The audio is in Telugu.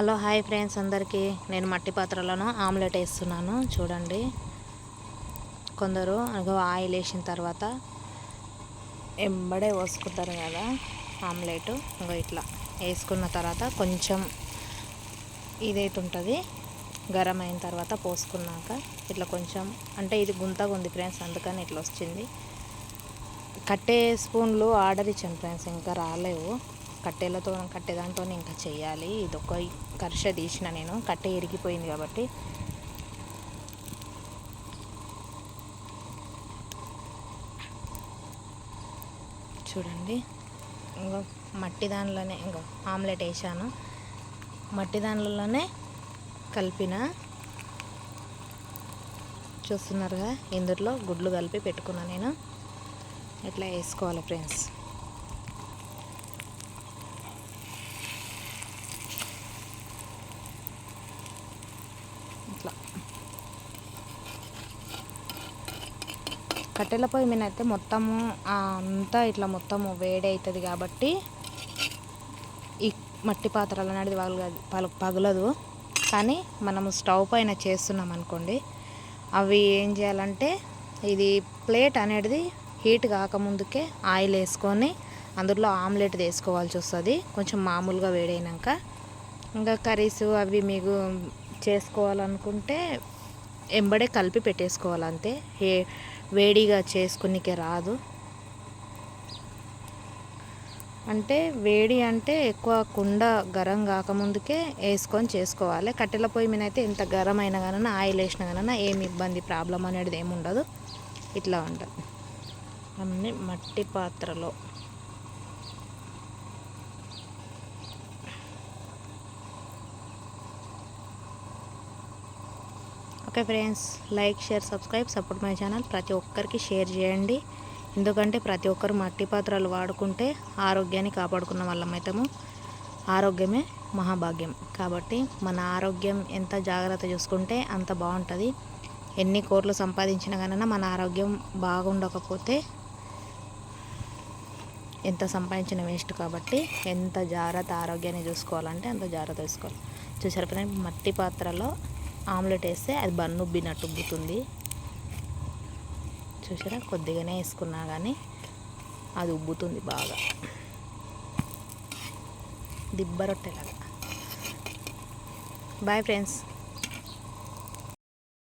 హలో హాయ్ ఫ్రెండ్స్ అందరికీ. నేను మట్టి పాత్రలను ఆమ్లెట్ వేస్తున్నాను. చూడండి. కొందరు అగో ఆయిల్ వేసిన తర్వాత ఎంబడే పోసుకుంటారు కదా ఆమ్లెట్. ఇంకో ఇట్లా వేసుకున్న తర్వాత కొంచెం ఇదైతే ఉంటుంది. గరం అయిన తర్వాత పోసుకున్నాక ఇట్లా కొంచెం అంటే ఇది గుంతగా ఉంది ఫ్రెండ్స్ అందుకని ఇట్లా వచ్చింది. కట్టే స్పూన్లు ఆర్డర్ ఇచ్చాను ఫ్రెండ్స్ ఇంకా రాలేవు. కట్టెలతో కట్టెదాంతో ఇంకా చేయాలి. ఇది ఒక కర్ష తీసిన నేను. కట్టె ఇరిగిపోయింది కాబట్టి. చూడండి. ఇంకా మట్టి దానిలోనే ఇంకా ఆమ్లెట్ వేసాను. మట్టి దానిలోనే కలిపిన చూస్తున్నారుగా ఇందులో గుడ్లు కలిపి పెట్టుకున్నా నేను. ఇట్లా వేసుకోవాలి ఫ్రెండ్స్? అట్లా. కట్టెల పొయ్యి మీద అయితే మొత్తము అంతా ఇట్లా మొత్తము వేడి అవుతుంది కాబట్టి ఈ మట్టి పాత్రలు అనేది పగలదు పగలదు. కానీ మనము స్టవ్ పైన చేస్తున్నాం అనుకోండి అవి ఏం చేయాలంటే ఇది ప్లేట్ అనేది హీట్ కాకముందుకే ఆయిల్ వేసుకొని అందులో ఆమ్లెట్ వేసుకోవాల్సి వస్తుంది. కొంచెం మామూలుగా వేడైనాక ఇంకా కర్రీస్ అవి మీకు చేసుకోవాలనుకుంటే ఎంబడే కలిపి పెట్టేసుకోవాలి అంతే. ఏ వేడిగా చేసుకునికే రాదు. అంటే వేడి అంటే ఎక్కువ కుండ గరం కాకముందుకే వేసుకొని చేసుకోవాలి. కట్టెల పొయ్యి మీద అయితే ఎంత గరం అయినా కానీ ఆయిల్ వేసినా కానీ ఏమి ఇబ్బంది ప్రాబ్లం అనేది ఏమి ఉండదు. ఇట్లా ఉంటుంది. అన్నీ మట్టి పాత్రలో. Okay friends like share subscribe support my channel ప్రతి ఒక్కరికి షేర్ చేయండి. ఎందుకంటే ప్రతి ఒక్కరు మట్టి పాత్రలు వాడుకుంటే ఆరోగ్యాన్ని కాపాడుకున్న వాళ్ళం ఆరోగ్యమే మహాభాగ్యం. కాబట్టి మన ఆరోగ్యం ఎంత జాగ్రత్త చూసుకుంటే అంత బాగుంటుంది. ఎన్ని కోట్లు సంపాదించినా కానీ మన ఆరోగ్యం బాగుండకపోతే ఎంత సంపాదించిన వేస్ట్ కాబట్టి ఎంత జాగ్రత్త ఆరోగ్యాన్ని చూసుకోవాలంటే అంత జాగ్రత్త చూసుకోవాలి. చూసారు ఫ్రెండ్ మట్టి పాత్రలో ఆమ్లెట్ వేస్తే అది బన్ను ఉబ్బినట్టు ఉబ్బుతుంది. చూసారా? కొద్దిగానే వేసుకున్నా కానీ అది ఉబ్బుతుంది బాగా. దిబ్బ రొట్టెలాగా బాయ్ ఫ్రెండ్స్